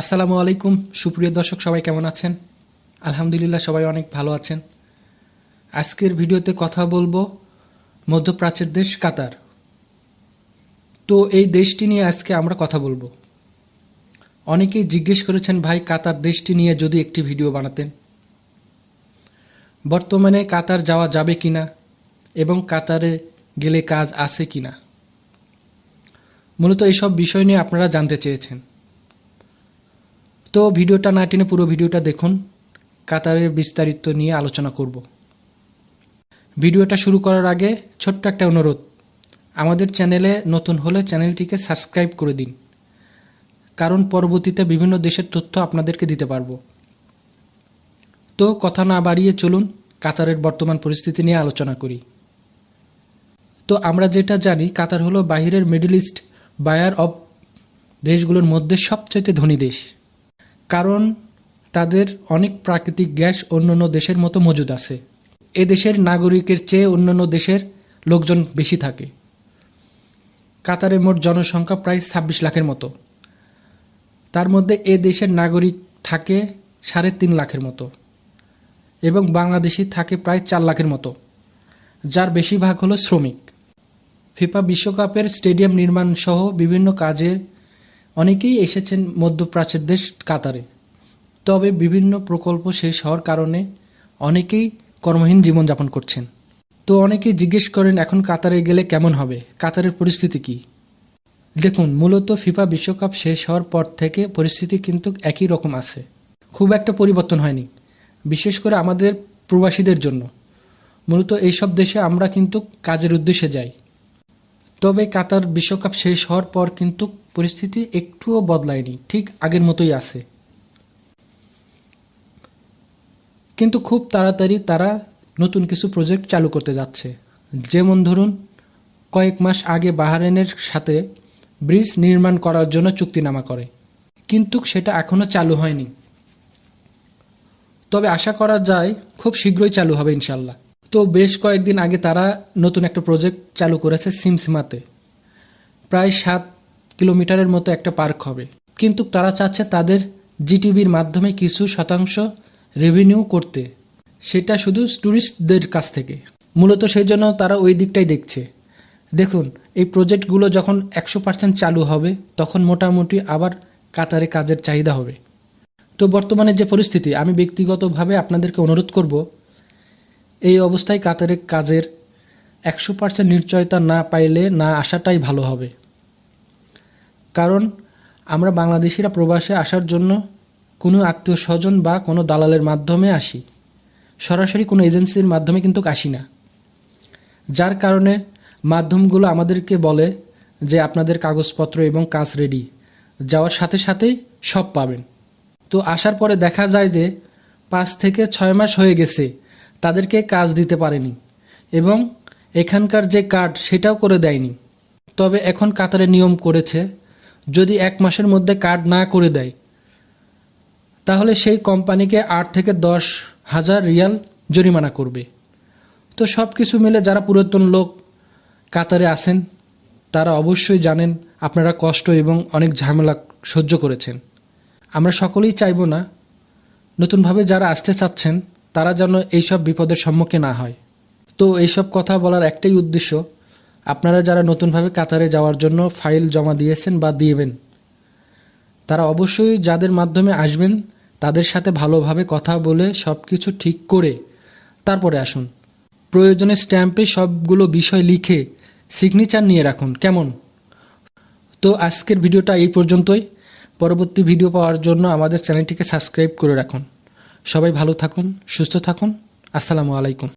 আসসালামু আলাইকুম। সুপ্রিয় দর্শক, সবাই কেমন আছেন? আলহামদুলিল্লাহ, সবাই অনেক ভালো আছেন। আজকের ভিডিওতে কথা বলব মধ্যপ্রাচ্যের দেশ কাতার। তো এই দেশটি নিয়ে আজকে আমরা কথা বলব। অনেকেই জিজ্ঞেস করেছেন, ভাই, কাতার দেশটি নিয়ে যদি একটি ভিডিও বানাতেন? বর্তমানে কাতার যাওয়া যাবে কিনা এবং কাতারে গেলে কাজ আছে কিনা? মূলত এইসব বিষয় নিয়ে আপনারা জানতে চেয়েছেন। তো ভিডিওটা না টেনে পুরো ভিডিওটা দেখুন। কাতারের বিস্তারিত নিয়ে আলোচনা করব। ভিডিওটা শুরু করার আগে ছোট্ট একটা অনুরোধ। আমাদের চ্যানেলে নতুন হলে চ্যানেলটিকে সাবস্ক্রাইব করে দিন। কারণ পরবর্তীতে বিভিন্ন দেশের তথ্য আপনাদেরকে দিতে পারব। তো কথা না বাড়িয়ে চলুন কাতারের বর্তমান পরিস্থিতি নিয়ে আলোচনা করি। তো আমরা যেটা জানি, কাতার হলো বাহিরের মিডল ইস্ট বায়ার অব দেশগুলোর মধ্যে সবচাইতে ধনী দেশ। কারণ তাদের অনেক প্রাকৃতিক গ্যাস অন্যান্য দেশের মতো মজুদ আছে। এ দেশের নাগরিকের চেয়ে অন্যান্য দেশের লোকজন বেশি থাকে। কাতারে মোট জনসংখ্যা প্রায় ছাব্বিশ লাখের মতো। তার মধ্যে এ দেশের নাগরিক থাকে সাড়ে তিন লাখের মতো এবং বাংলাদেশি থাকে প্রায় চার লাখের মতো, যার বেশিরভাগ হলো শ্রমিক। ফিফা বিশ্বকাপের স্টেডিয়াম নির্মাণ সহ বিভিন্ন কাজে অনেকেই এসেছেন মধ্যপ্রাচ্যের দেশ কাতারে। তবে বিভিন্ন প্রকল্প শেষ হওয়ার কারণে অনেকেই কর্মহীন জীবনযাপন করছেন। তো অনেকেই জিজ্ঞেস করেন, এখন কাতারে গেলে কেমন হবে? কাতারের পরিস্থিতি কি? দেখুন, মূলত ফিফা বিশ্বকাপ শেষ হওয়ার পর থেকে পরিস্থিতি কিন্তু একই রকম আছে। খুব একটা পরিবর্তন হয়নি, বিশেষ করে আমাদের প্রবাসীদের জন্য। মূলত এইসব দেশে আমরা কিন্তু কাজের উদ্দেশ্যে যাই। তবে কাতার বিশ্বকাপ শেষ হওয়ার পর কিন্তু পরিস্থিতি একটুও বদলায়নি, ঠিক আগের মতোই আছে। কিন্তু খুব তাড়াতাড়ি তারা নতুন কিছু প্রজেক্ট চালু করতে যাচ্ছে। যেমন ধরুন, কয়েক মাস আগে বাহারেনের সাথে ব্রিজ নির্মাণ করার জন্য চুক্তিনামা করে। কিন্তু সেটা এখনও চালু হয়নি। তবে আশা করা যায় খুব শীঘ্রই চালু হবে ইনশাল্লাহ। তো বেশ কয়েকদিন আগে তারা নতুন একটা প্রজেক্ট চালু করেছে সিমসিমাতে। প্রায় সাত কিলোমিটারের মতো একটা পার্ক হবে। কিন্তু তারা চাচ্ছে তাদের জিটিভির মাধ্যমে কিছু শতাংশ রেভিনিউ করতে। সেটা শুধু ট্যুরিস্টদের কাছ থেকে। মূলত সেই জন্য তারা ওই দিকটাই দেখছে। দেখুন, এই প্রজেক্টগুলো যখন একশো পার্সেন্ট চালু হবে, তখন মোটামুটি আবার কাতারে কাজের চাহিদা হবে। তো বর্তমানে যে পরিস্থিতি, আমি ব্যক্তিগতভাবে আপনাদেরকে অনুরোধ করব, এই অবস্থায় কাতারে কাজের একশো পার্সেন্ট নিশ্চয়তা না পাইলে না আসাটাই ভালো হবে। কারণ আমরা বাংলাদেশিরা প্রবাসে আসার জন্য কোনো আত্মীয় স্বজন বা কোনো দালালের মাধ্যমে আসি। সরাসরি কোনো এজেন্সির মাধ্যমে কিন্তু আসি না। যার কারণে মাধ্যমগুলো আমাদেরকে বলে যে আপনাদের কাগজপত্র এবং কাজ রেডি যাওয়ার সাথে সাথেই সব পাবেন। তো আসার পরে দেখা যায় যে পাঁচ থেকে ছয় মাস হয়ে গেছে, তাদেরকে কাজ দিতে পারেনি এবং এখানকার যে কার্ড সেটাও করে দেয়নি। তবে এখন কাতারে নিয়ম করেছে যদি এক মাসের মধ্যে কার্ড না করে দেয়, তাহলে সেই কোম্পানিকে আট থেকে দশ হাজার রিয়াল জরিমানা করবে। তো সব কিছু মিলে যারা পুরাতন লোক কাতারে আসেন তারা অবশ্যই জানেন আপনারা কষ্ট এবং অনেক ঝামেলা সহ্য করেছেন। আমরা সকলেই চাইব না, নতুনভাবে যারা আসতে চাচ্ছেন, তারা যেন এইসব বিপদের সম্মুখীন না হয়। তো এইসব কথা বলার একটাই উদ্দেশ্য আপনারা যারা নতুনভাবে কাতারে যাওয়ার জন্য ফাইল জমা দিয়েছেন বা দিয়েবেন, তারা অবশ্যই যাদের মাধ্যমে আসবেন, তাদের সাথে ভালোভাবে কথা বলে সব কিছু ঠিক করে তারপরে আসুন। প্রয়োজনে স্ট্যাম্পে সবগুলো বিষয় লিখে সিগনেচার নিয়ে রাখুন, কেমন? তো আজকের ভিডিওটা এই পর্যন্তই। পরবর্তী ভিডিও পাওয়ার জন্য আমাদের চ্যানেলটিকে সাবস্ক্রাইব করে রাখুন। সবাই ভালো থাকুন, সুস্থ থাকুন। আসসালামু আলাইকুম।